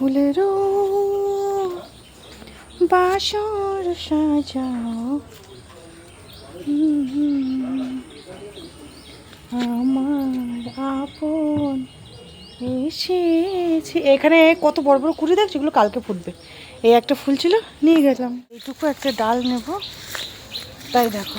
ফুলেরও বাসর সাজাও। আমার আপন এসেছে। এখানে কত বড় বড় কুড়ি দেখছি? এগুলো কালকে ফুটবে। এই একটা ফুল ছিল, নিয়ে গেলাম। এইটুকু একটা ডাল নেব। তাই দেখো।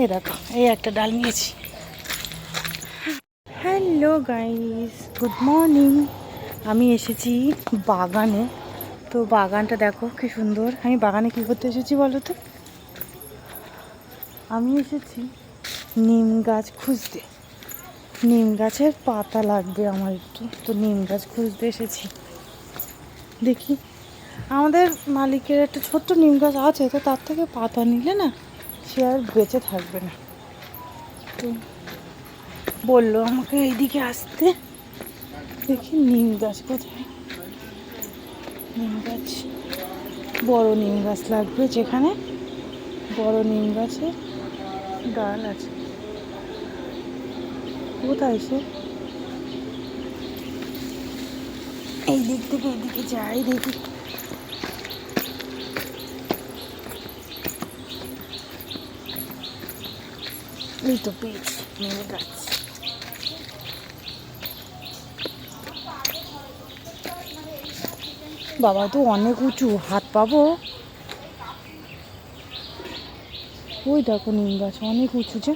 এই দেখো, এই একটা ডাল নিয়েছি। হ্যালো গাইস গুড মর্নিং আমি এসেছি বাগানে। তো বাগানটা দেখো কি সুন্দর। আমি বাগানে কি করতে এসেছি বলো তো? আমি এসেছি নিম গাছ খুঁজতে। নিম গাছের পাতা লাগবে আমার একটু। তো নিম গাছ খুঁজতে এসেছি। দেখি। আমাদের মালিকের একটা ছোট্ট নিম গাছ আছে, তো তার থেকে পাতা নিলে না সে আর বেঁচে থাকবে না। তো বলল, আমাকে এইদিকে আসতে। দেখি নিম গাছ কোথায়? নিম গাছ, বড় নিম গাছ লাগবে যেখানে। বড় নিম গাছের ডাল আছে। কোথায় সে? এই দিক থেকে এইদিকে যাই দেখি। তো পেয়েছি নিম গাছ বাবা, তো অনেক উঁচু। হাত পাবো? ওই দেখো নিম গাছ, অনেক উঁচু যে।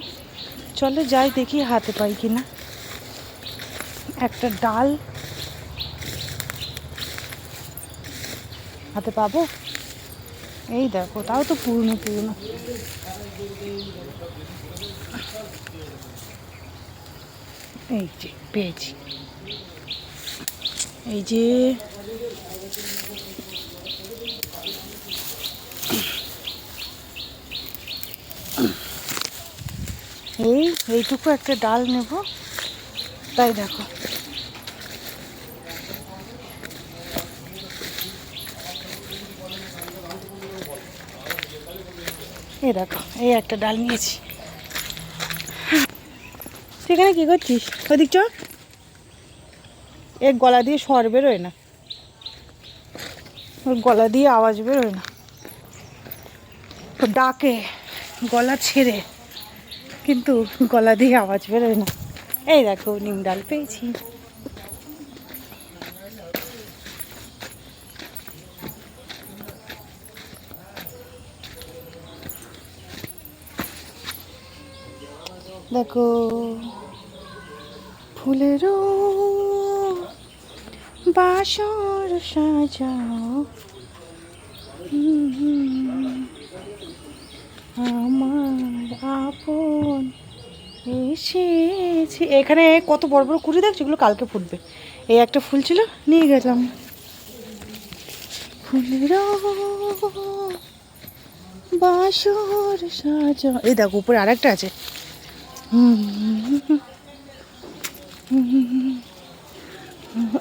চলে যাই দেখি হাতে পাই কিনা। একটা ডাল। হাতে পাবো? এই দেখো, তাও তো পুরনো পুরনো। এই যে, পেয়েছি। এই যে, এই, এইটুকু একটা ডাল নেব। তাই দেখো। এই দেখো, এই একটা ডাল নিয়েছি। সেখানে কি করছিস? ওদিক চ এর গলা দিয়ে স্বর বেরোয় না। ওর গলা দিয়ে আওয়াজ বেরোয় না। ও ডাকে, গলা ছেড়ে, কিন্তু গলা দিয়ে আওয়াজ বেরোয় না। এই দেখো, নিম ডাল পেয়েছি। দেখো, ফুলেরও বাসর সাজাও। আমার আপন এসেছে। এখানে কত বড় বড় কুড়ি দেখছি? এগুলো কালকে ফুটবে। এই একটা ফুল ছিল, নিয়ে গেলাম। ফুলের বাসর সাজা এই দেখো, উপরে আরেকটা আছে।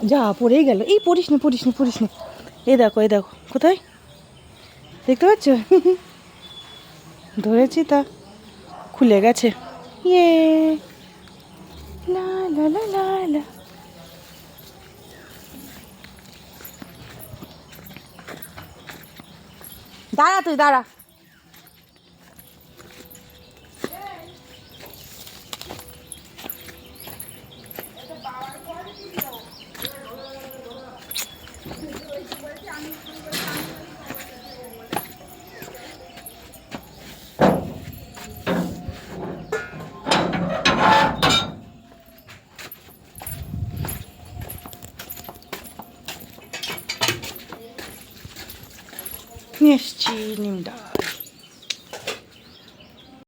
যা, পড়েই গেল। এই পড়িস না পড়িস না পড়িস না। এই দেখো এই দেখো। কোথায়? দেখতে পাচ্ছ? ধরেছি তা। খুলে গেছে। ইয়ে। লা লা লা লা লা। দাঁড়া তুই, দাঁড়া। নিয়ে এসছি নিম ডাল